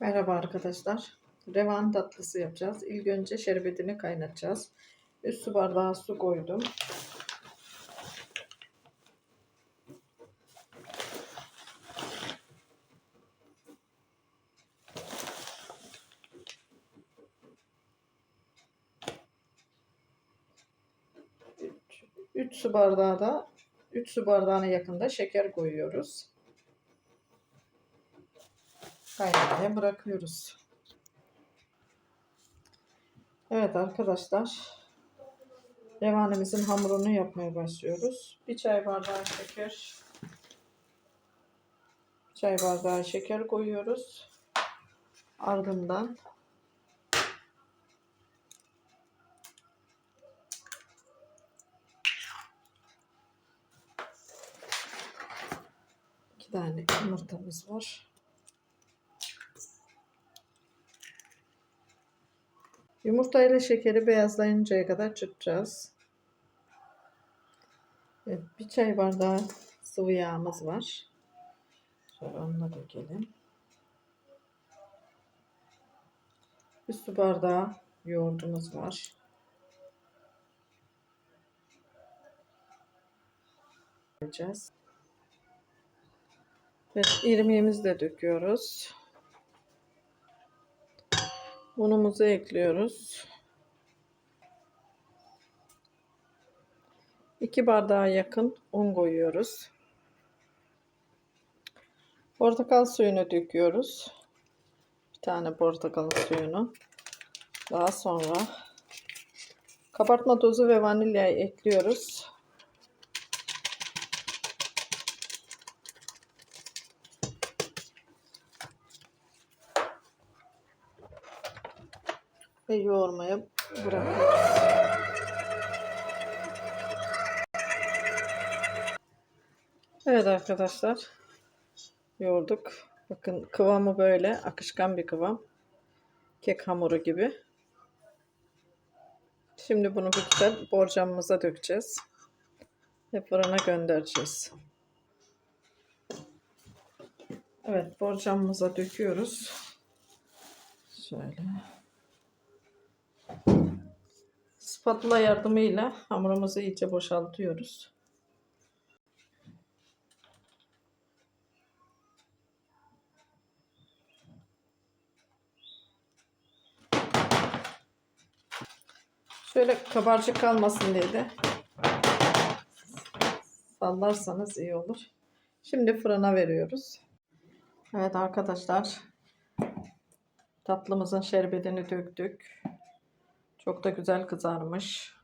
Merhaba arkadaşlar. Revan tatlısı yapacağız. İlk önce şerbetini kaynatacağız. 3 su bardağı su koydum. Üç- Üç su bardağı da 3 su bardağına yakında şeker koyuyoruz. Kaynamaya bırakıyoruz. Evet arkadaşlar. Revanemizin hamurunu yapmaya başlıyoruz. Bir çay bardağı şeker. Çay bardağı şeker koyuyoruz. Ardından iki tane yumurtamız var. Yumurta ile şekeri beyazlayıncaya kadar çırpacağız. Evet, bir çay bardağı sıvı yağımız var. Şöyle onunla dökelim. Bir su bardağı yoğurdumuz var. Koyacağız. Evet, irmiğimizi de döküyoruz. Unumuzu ekliyoruz. 2 bardağa yakın un koyuyoruz. Portakal suyunu döküyoruz. Bir tane portakal suyunu. Daha sonra kabartma tozu ve vanilyayı ekliyoruz. Ve yoğurmaya bırakıyoruz. Evet arkadaşlar. Yoğurduk. Bakın kıvamı böyle akışkan bir kıvam. Kek hamuru gibi. Şimdi bunu bir güzel borcamımıza dökeceğiz. Ve fırına göndereceğiz. Evet borcamımıza döküyoruz. Şöyle. Spatula yardımıyla hamurumuzu iyice boşaltıyoruz. Şöyle kabarcık kalmasın diye de sallarsanız iyi olur. Şimdi fırına veriyoruz. Evet arkadaşlar. Tatlımızın şerbetini döktük. Çok da güzel kızarmış.